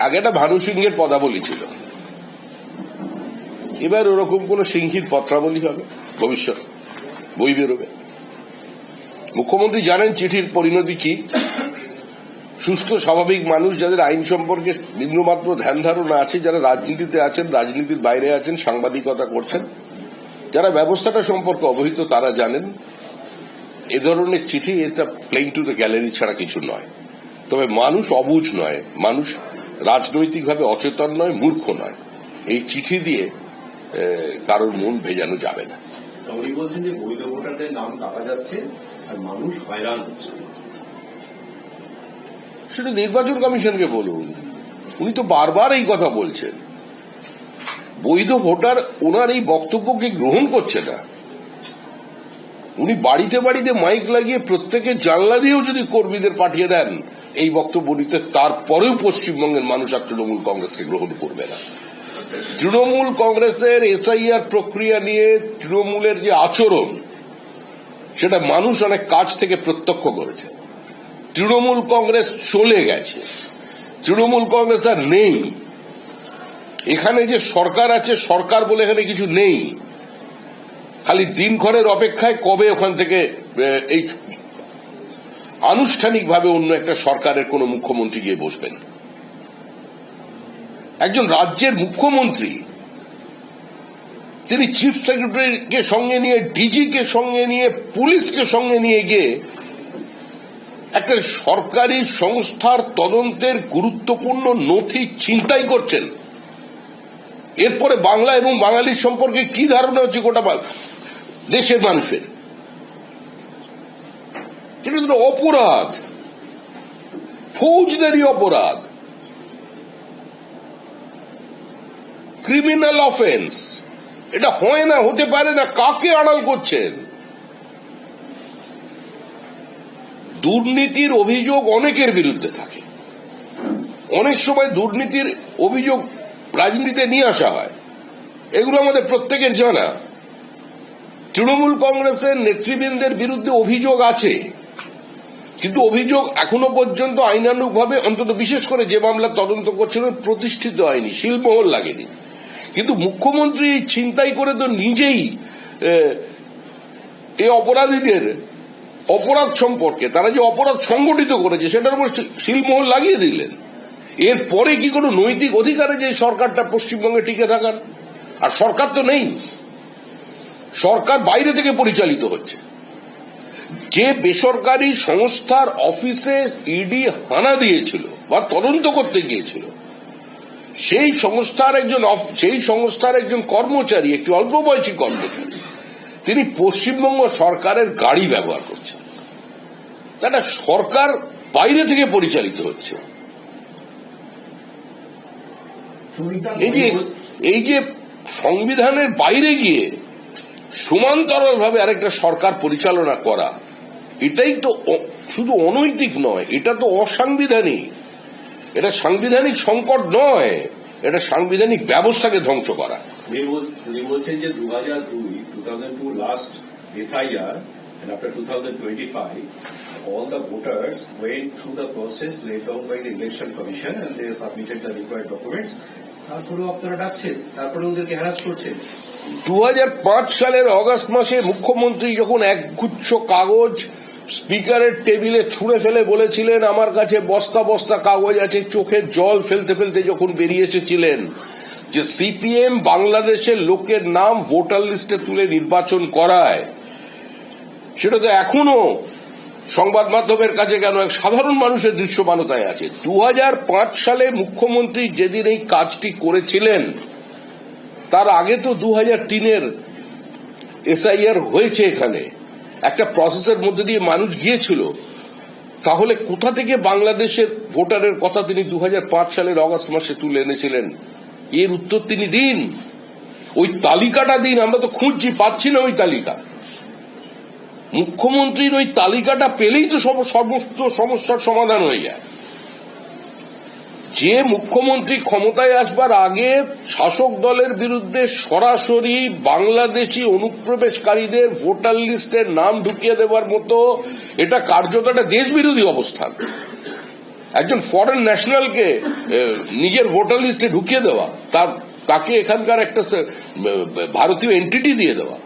আগে একটা ভানু সিংহের পদাবলী ছিল। এবার ওরকম কোন সিংহীর পত্রাবলী হবে ভবিষ্যৎ বই বেরোবে। মুখ্যমন্ত্রী জানেন চিঠির পরিণতি কি। সুস্থ, স্বাভাবিক মানুষ যাদের আইন সম্পর্কে বিন্দুমাত্র ধ্যান ধারণা আছে, যারা রাজনীতিতে আছেন, রাজনীতির বাইরে আছেন, সাংবাদিকতা করছেন, যারা ব্যবস্থাটা সম্পর্কে অবহিত তারা জানেন। এ ধরনের চিঠি, এটা প্লেন টু দ্য গ্যালারি ছাড়া কিছু নয়। তবে মানুষ অবুঝ নয়, মানুষ রাজনৈতিকভাবে অচেতন নয় মূর্খ নয়। এই চিঠি দিয়ে কারোর মন ভেজানো যাবে না। উনি বলছেন যে বৈধ ভোটারদের নাম কাটা যাচ্ছে আর মানুষ হয়রান হচ্ছে। সেটা নির্বাচন কমিশনকে বলুন। উনি তো বারবার এই কথা বলছেন। বৈধ ভোটার ওনার এই বক্তব্যকে গ্রহণ করছে না। উনি বাড়িতে বাড়িতে মাইক লাগিয়ে প্রত্যেকের জানলা দিয়েও যদি কর্মীদের পাঠিয়ে দেন এই বক্তব্য নিতে তারপরেও পশ্চিমবঙ্গের মানুষ আর তৃণমূল কংগ্রেসকে গ্রহণ করবে না। তৃণমূল কংগ্রেসের এসআইআর প্রক্রিয়া নিয়ে তৃণমূলের যে আচরণ, সেটা মানুষ অনেক কাছ থেকে প্রত্যক্ষ করেছে। তৃণমূল কংগ্রেস চলে গেছে। তৃণমূল কংগ্রেস আর নেই। এখানে যে সরকার আছে, সরকার বলে এখানে কিছু নেই। খালি দিনক্ষণের অপেক্ষায় কবে ওখান থেকে এই আনুষ্ঠানিকভাবে অন্য একটা সরকারের কোন মুখ্যমন্ত্রী গিয়ে বসবেন। একজন রাজ্যের মুখ্যমন্ত্রী, তিনি চিফ সেক্রেটারিকে সঙ্গে নিয়ে, ডিজিকে সঙ্গে নিয়ে, পুলিশকে সঙ্গে নিয়ে গিয়ে একটা সরকারি সংস্থার তদন্তের গুরুত্বপূর্ণ নথি চিন্তাই করছেন। এরপরে বাংলা এবং বাঙালির সম্পর্কে কি ধারণা হচ্ছে গোটা দেশের মানুষের? এটা তো অপরাধ। ফৌজদারি অপরাধ। ক্রিমিনাল অফেন্স এটা হয় না, হতে পারে না, কাকে আড়াল করছেন? দুর্নীতির অভিযোগ অনেকের বিরুদ্ধে থাকে। অনেক সময় দুর্নীতির অভিযোগ রাজনীতিতে নিয়ে আসা হয়। এগুলো আমাদের প্রত্যেকের জানা। তৃণমূল কংগ্রেসের নেতৃবৃন্দের বিরুদ্ধে অভিযোগ আছে। কিন্তু অভিযোগ এখনও পর্যন্ত আইনানুগভাবে, অন্তত বিশেষ করে যে মামলা তদন্ত করছিলেন প্রতিষ্ঠিত হয়নি। শিলমোহর লাগেনি। কিন্তু মুখ্যমন্ত্রী এই চিন্তাই করে তো নিজেই এই অপরাধীদের অপরাধ সম্পর্কে, তারা যে অপরাধ সংগঠিত করেছে, সেটার উপর শিলমোহর লাগিয়ে দিলেন। এরপরে কি কোনো নৈতিক অধিকারে যে সরকারটা পশ্চিমবঙ্গে টিকে থাকার? আর সরকার তো নেই। সরকার বাইরে থেকে পরিচালিত হচ্ছে। যে বেসরকারি সংস্থার অফিসে ইডি হানা দিয়েছিল বা তদন্ত করতে গিয়েছিল সেই সংস্থার একজন সেই সংস্থার একজন কর্মচারী একটি অল্প বয়সী কর্মচারী তিনি পশ্চিমবঙ্গ সরকারের গাড়ি ব্যবহার করছেন। একটা সরকার বাইরে থেকে পরিচালিত হচ্ছে। এই যে এই যে সংবিধানের বাইরে গিয়ে সমান্তরাল ভাবে আরেকটা সরকার পরিচালনা করা এটাই তো শুধু অনৈতিক নয় এটা তো অসাংবিধানিক। এটা সাংবিধানিক সংকট নয় এটা সাংবিধানিক ব্যবস্থাকে ধ্বংস করা। বলছেন যে দু হাজার দুই two thousand two last SIR and after 2025, all the voters went through the process laid down by the election commission and they submitted the required documents. তারপরেও আপনারা ডাকছেন তারপরে ওদেরকে হ্যারাস করছেন। দু হাজার পাঁচ সালের অগস্ট মাসে মুখ্যমন্ত্রী যখন একগুচ্ছ কাগজ স্পিকারের টেবিলে ছুঁড়ে ফেলে বলেছিলেন, আমার কাছে বস্তা বস্তা কাগজ আছে চোখের জল ফেলতে ফেলতে যখন বেরিয়ে এসেছিলেন। যে সিপিএম বাংলাদেশের লোকের নাম ভোটার লিস্টে তুলে নির্বাচন করায়, সেটা তো এখনও সংবাদ মাধ্যমের কাছে কেন এক সাধারণ মানুষের দৃশ্যমানতায় আছে? দু হাজার পাঁচ সালে মুখ্যমন্ত্রী যেদিন এই কাজটি করেছিলেন, তার আগে তো দু হাজার তিনের এসআইআর হয়েছে এখানে। একটা প্রসেসের মধ্যে দিয়ে মানুষ গিয়েছিল, তাহলে কোথা থেকে বাংলাদেশের ভোটারের কথা তিনি দু হাজার পাঁচ সালের অগস্ট মাসে তুলে এনেছিলেন? এর উত্তর তিনি দিন। ওই তালিকাটা দিন, আমরা তো খুঁজছি, পাচ্ছি না ওই তালিকা। মুখ্যমন্ত্রীর ওই তালিকাটা পেলেই তো সমস্ত সমস্যার সমাধান হয়ে যায়। যে মুখ্যমন্ত্রী ক্ষমতায় আসবার আগে শাসক দলের বিরুদ্ধে সরাসরি বাংলাদেশি অনুপ্রবেশকারীদের ভোটার লিস্টের নাম ঢুকিয়ে দেওয়ার মতো এটা কার্যত একটা দেশবিরোধী অবস্থান। একজন ফরেন ন্যাশনালকে নিজের ভোটার লিস্টে ঢুকিয়ে দেওয়া, তার, তাকে এখানকার একটা ভারতীয় এন্টিটি দিয়ে দেওয়া।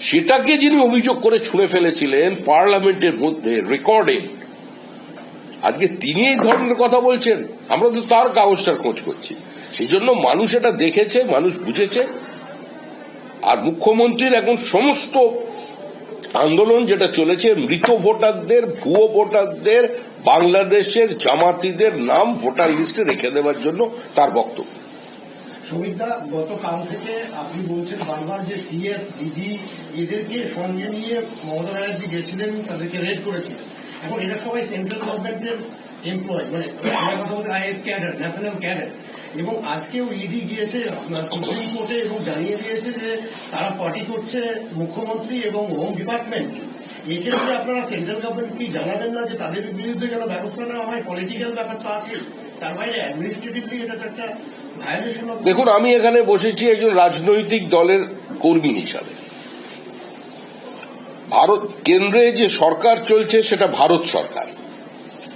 সেটাকে যিনি অভিযোগ করে ছুঁড়ে ফেলেছিলেন পার্লামেন্টের মধ্যে রেকর্ডে আজকে তিনি এই ধরনের কথা বলছেন। আমরা তো তার কাগজটার খোঁজ করছি। সেই জন্য মানুষ এটা দেখেছে, মানুষ বুঝেছে। আর মুখ্যমন্ত্রীর এখন সমস্ত আন্দোলন যেটা চলেছে, মৃত ভোটারদের, ভুয়ো ভোটারদের, বাংলাদেশের জামাতিদের নাম ভোটার লিস্টে রেখে দেওয়ার জন্য তার বক্তব্য। সুমিতা গতকাল থেকে আপনি বলছেন বারবার যে সিএস, ডিজি, এদেরকে সঙ্গে নিয়ে মমতা ব্যানার্জি গেছিলেন, তাদেরকে রেড করেছিলেন। এখন এরা সবাই সেন্ট্রাল গভর্নমেন্টের এমপ্লয় মানে কথা বলতে আইএস ক্যাডার ন্যাশনাল ক্যাডার এবং আজকেও ইডি গিয়েছে, আপনার সুপ্রিম কোর্টে এবং জানিয়ে দিয়েছে যে তারা পার্টি করছে মুখ্যমন্ত্রী এবং হোম ডিপার্টমেন্ট এক্ষেত্রে আপনারা সেন্ট্রাল গভর্নমেন্ট কি জানাবেন না যে তাদের বিরুদ্ধে যেন ব্যবস্থা নেওয়া হয়? পলিটিক্যাল ব্যাপার তো আছে তার বাইরে অ্যাডমিনিস্ট্রেটিভলি এটা তো একটা দেখুন, আমি এখানে বসেছি একজন রাজনৈতিক দলের কর্মী হিসাবে। ভারত কেন্দ্রে যে সরকার চলছে, সেটা ভারত সরকার।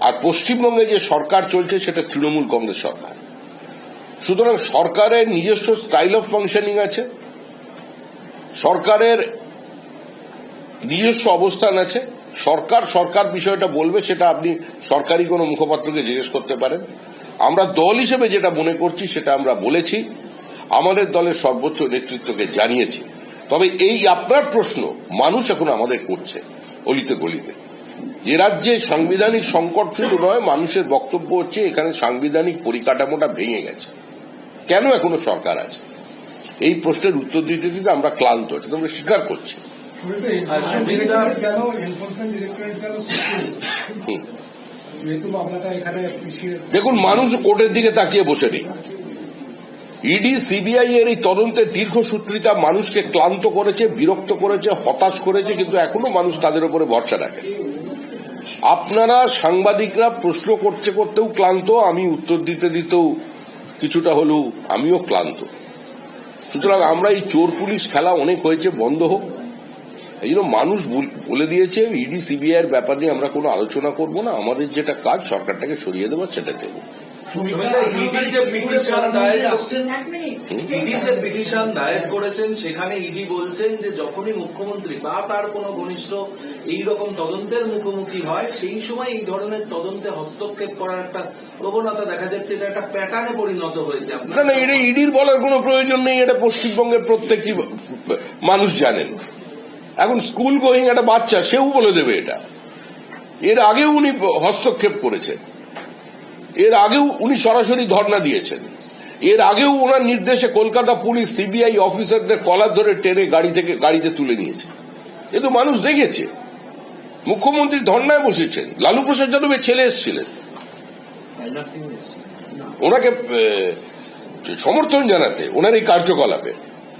আর পশ্চিমবঙ্গে যে সরকার চলছে, সেটা তৃণমূল কংগ্রেস সরকার। সুতরাং সরকারের নিজস্ব স্টাইল অফ ফাংশনিং আছে। সরকারের নিজস্ব অবস্থান আছে। সরকার সরকার বিষয়টা বলবে, সেটা আপনি সরকারি কোনো মুখপাত্রকে জিজ্ঞেস করতে পারেন। আমরা দল হিসেবে যেটা মনে করছি, সেটা আমরা বলেছি। আমাদের দলের সর্বোচ্চ নেতৃত্বকে জানিয়েছি। তবে এই আপনার প্রশ্ন মানুষ এখন আমাদের করছে অলিতে গলিতে। যে রাজ্যে সাংবিধানিক সংকট শুধু নয় মানুষের বক্তব্য হচ্ছে এখানে সাংবিধানিক পরিকাঠামোটা ভেঙে গেছে। কেন এখনও সরকার আছে? এই প্রশ্নের উত্তর দিতে দিতে আমরা ক্লান্ত এটা আমরা স্বীকার করছি। পিছিয়ে দেখুন মানুষ কোর্টের দিকে তাকিয়ে বসে নেই। ইডি, সিবিআই এর এই তদন্তের দীর্ঘসূত্রিতা মানুষকে ক্লান্ত করেছে, বিরক্ত করেছে, হতাশ করেছে, কিন্তু এখনও মানুষ তাদের উপরে ভরসা রাখে। আপনারা সাংবাদিকরা প্রশ্ন করতে করতেও ক্লান্ত, আমি উত্তর দিতে দিতেও কিছুটা হলেও আমিও ক্লান্ত। সুতরাং আমরা এই চোর পুলিশ খেলা অনেক হয়েছে, বন্ধ হোক। এই জন্য মানুষ বলে দিয়েছে, ইডি, সিবিআই এর ব্যাপার নিয়ে আমরা কোনো আলোচনা করব না, আমাদের যেটা কাজ সরকারটাকে সরিয়ে দেওয়া সেটা দেবো। পিটিশন দায়ের করেছেন সেখানে ইডি বলছেন যে যখনই মুখ্যমন্ত্রী বা তার কোনো ঘনিষ্ঠ এই রকম তদন্তের মুখোমুখি হয় সেই সময় এই ধরনের তদন্তে হস্তক্ষেপ করার একটা প্রবণতা দেখা যাচ্ছে এটা একটা প্যাটার্নে পরিণত হয়েছে আপনার। না না এটা ইডির বলার কোনো প্রয়োজন নেই এটা পশ্চিমবঙ্গের প্রত্যেকটি মানুষ জানেন। এখন স্কুল গোয়িং একটা বাচ্চা সেও বলে দেবে এটা। এর আগেও উনি হস্তক্ষেপ করেছেন। এর আগেও উনি সরাসরি ধর্ণা দিয়েছেন। এর আগেও ওনার নির্দেশে কলকাতা পুলিশ সিবিআই অফিসারদের কলার ধরে টেনে গাড়ি থেকে গাড়িতে তুলে নিয়েছে। এ তো মানুষ দেখেছে। মুখ্যমন্ত্রী ধর্ণায় বসেছেন। লালু প্রসাদ যাদবের ছেলে এসেছিলেন। ওনাকে সমর্থন জানাতে ওনার এই কার্যকলাপে।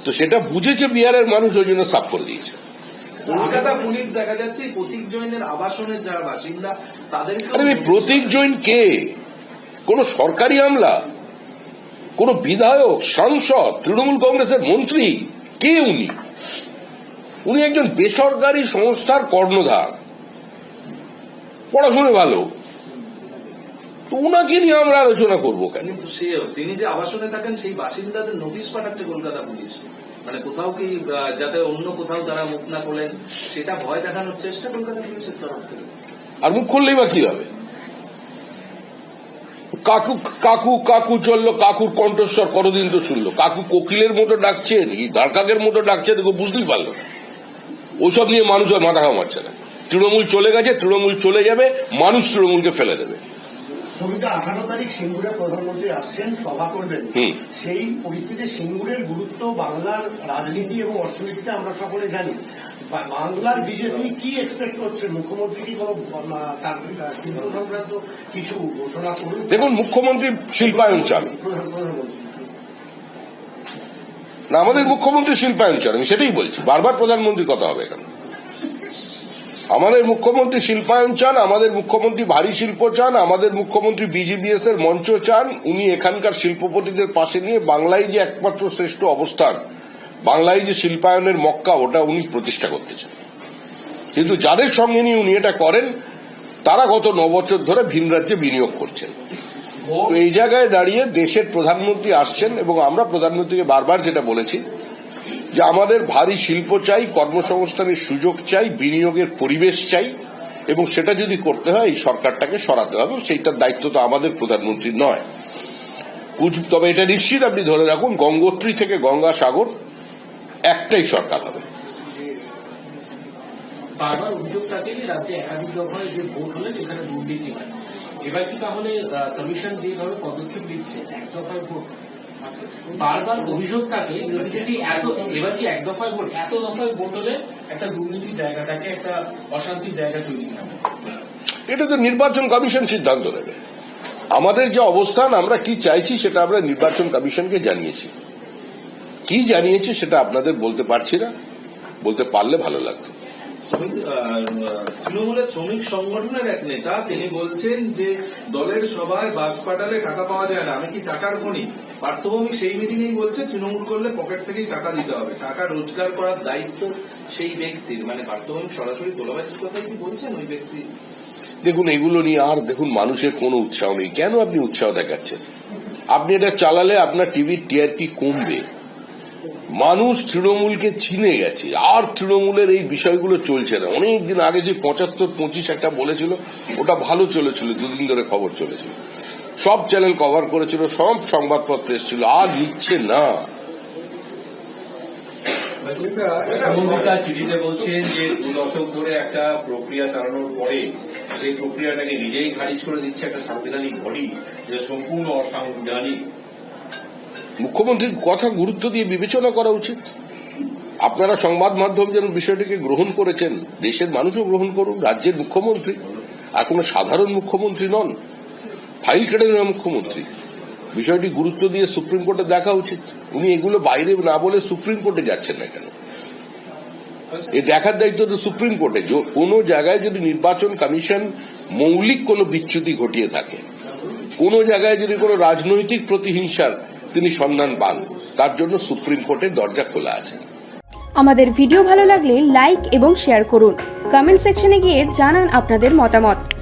তো সেটা বুঝেছে বিহারের মানুষ ওই জন্য সাফ করে দিয়েছে। কলকাতা পুলিশ দেখা যাচ্ছে প্রতীক জৈনের আবাসনের যারা বাসিন্দা এই প্রতীক জৈন কে? কোন সরকারি আমলা কোন বিধায়ক সাংসদ তৃণমূল কংগ্রেসের মন্ত্রী কে উনি? উনি একজন বেসরকারি সংস্থার কর্ণধার। পড়াশুনে ভালো। তো উনাকে নিয়ে আমরা আলোচনা করব কেন? সে তিনি যে আবাসনে থাকেন সেই বাসিন্দাদের নোটিশ পাঠাচ্ছে কলকাতা পুলিশ। মানে কোথাও কি যাতে অন্য কোথাও তারা মুখ না করলেন সেটা ভয় দেখানোর চেষ্টা কলকাতা পুলিশের তরফ থেকে। আর মুখ খুললেই বা কি হবে? কাকু কাকু কাকু চলল, কাকুর কণ্ঠস্বর কতদিন তো শুনলো। কাকু কোকিলের মতো ডাকছে নাকি দাঁড়কাকের মতো ডাকছে দেখো বুঝতেই পারল। না ওসব নিয়ে মানুষের মাথা ঘামাচ্ছে না। তৃণমূল চলে গেছে, তৃণমূল চলে যাবে, মানুষ তৃণমূলকে ফেলে দেবে। ছবিটা আঠারো তারিখ সিঙ্গুরে প্রধানমন্ত্রী আসছেন সভা করবেন। সেই পরিস্থিতিতে সিঙ্গুরের গুরুত্ব বাংলার রাজনীতি এবং অর্থনীতিতে আমরা সকলে জানি। বাংলার বিজেপি কি এক্সপেক্ট করছে? মুখ্যমন্ত্রী কি কোনো তার সিঙ্গুর সংক্রান্ত কিছু ঘোষণা করুন দেখুন মুখ্যমন্ত্রী শিল্পায়ন চান। না আমাদের মুখ্যমন্ত্রী শিল্পায়ন চান আমি সেটাই বলছি। বারবার প্রধানমন্ত্রীর কথা হবে এখানে। আমাদের মুখ্যমন্ত্রী শিল্পায়ন চান, আমাদের মুখ্যমন্ত্রী ভারী শিল্প চান, আমাদের মুখ্যমন্ত্রী বিজিবিএস এর মঞ্চ চান, উনি এখানকার শিল্পপতিদের পাশে নিয়ে বাংলায় যে একমাত্র শ্রেষ্ঠ অবস্থান, বাংলায় যে শিল্পায়নের মক্কা, ওটা উনি প্রতিষ্ঠা করতে চান। কিন্তু যাদের সঙ্গে নিয়ে উনি এটা করেন, তারা গত ন বছর ধরে ভিন রাজ্যে বিনিয়োগ করছেন। এই জায়গায় দাঁড়িয়ে দেশের প্রধানমন্ত্রী আসছেন এবং আমরা প্রধানমন্ত্রীকে বারবার যেটা বলেছি যে আমাদের ভারী শিল্প চাই, কর্মসংস্থানের সুযোগ চাই, বিনিয়োগের পরিবেশ চাই, এবং সেটা যদি করতে হয়, এই সরকারটাকে সরাতে হবে সেইটার দায়িত্ব তো আমাদের প্রধানমন্ত্রীর নয়। তবে এটা নিশ্চিত, আপনি ধরে রাখুন, গঙ্গোত্রী থেকে গঙ্গা সাগর একটাই সরকার হবে। এবার কি তাহলে কমিশন যেভাবে পদক্ষেপ দিচ্ছে এক দফায় ভোট বারবার অভিযোগ থাকে যে এত এবার কি এক দফায় ভোট এত দফায় ভোট হলে একটা দুর্নীতির জায়গাটাকে একটা অশান্তির জায়গা তৈরি হবে? এটা তো নির্বাচন কমিশন সিদ্ধান্ত নেবে। আমাদের যে অবস্থান আমরা কি চাইছি সেটা আমরা নির্বাচন কমিশনকে জানিয়েছি। কি জানিয়েছি সেটা আপনাদের বলতে পারছি না। বলতে পারলে ভালো লাগতো। আহ, তৃণমূলের শ্রমিক সংগঠনের এক নেতা তিনি বলছেন যে দলের সবাই বাস পাঠালে টাকা পাওয়া যায় না আমি কি টাকার খনি? পার্থভৌমিক সেই মিটিংয়েই বলছে, তৃণমূল করলে পকেট থেকেই টাকা দিতে হবে। টাকা রোজগার করার দায়িত্ব সেই ব্যক্তির। মানে পার্থভৌমিক সরাসরি তোলাবাজির কথাই কি বলছেন ওই ব্যক্তি? দেখুন, এগুলো নিয়ে আর দেখুন, মানুষের কোনো উৎসাহ নেই। কেন আপনি উৎসাহ দেখাচ্ছেন? আপনি এটা চালালে আপনার টিভির টিআরপি কমবে। মানুষ তৃণমূলকে চিনে গেছে। আর তৃণমূলের এই বিষয়গুলো চলছে না। অনেক দিন আগে যে পঁচাত্তর, পঁচিশ একটা বলেছিল, ওটা ভালো চলেছিল, দুদিন ধরে খবর চলেছিল। সব চ্যানেল কভার করেছিল সব সংবাদপত্র এসেছিল আর নিচ্ছে না। চিঠিতে বলছেন যে দু দশক ধরে একটা প্রক্রিয়া চালানোর পরে সেই প্রক্রিয়াটাকে নিজেই খারিজ করে দিচ্ছে একটা সাংবিধানিক বডি যে সম্পূর্ণ অসাংবিধানিক। মুখ্যমন্ত্রীর কথা গুরুত্ব দিয়ে বিবেচনা করা উচিত। আপনারা সংবাদ মাধ্যম যেন বিষয়টিকে গ্রহণ করেছেন দেশের মানুষও গ্রহণ করুন রাজ্যের মুখ্যমন্ত্রী। আর কোনো সাধারণ মুখ্যমন্ত্রী নন। ফাইল কেটে নেওয়া মুখ্যমন্ত্রী। বিষয়টি গুরুত্ব দিয়ে সুপ্রিম কোর্টে দেখা উচিত। উনি এগুলো বাইরে না বলে সুপ্রিম কোর্টে যাচ্ছেন না কেন? এ দেখার দায়িত্ব তো সুপ্রিম কোর্টে। কোনো জায়গায় যদি নির্বাচন কমিশন মৌলিক কোনো বিচ্যুতি ঘটিয়ে থাকে, কোন জায়গায় যদি কোনো রাজনৈতিক প্রতিহিংসার তিনি সন্ধান পান, তার জন্য সুপ্রিম কোর্টের দরজা খোলা আছে। আমাদের ভিডিও ভালো লাগলে লাইক এবং শেয়ার করুন। কমেন্ট সেকশনে গিয়ে জানান আপনাদের মতামত।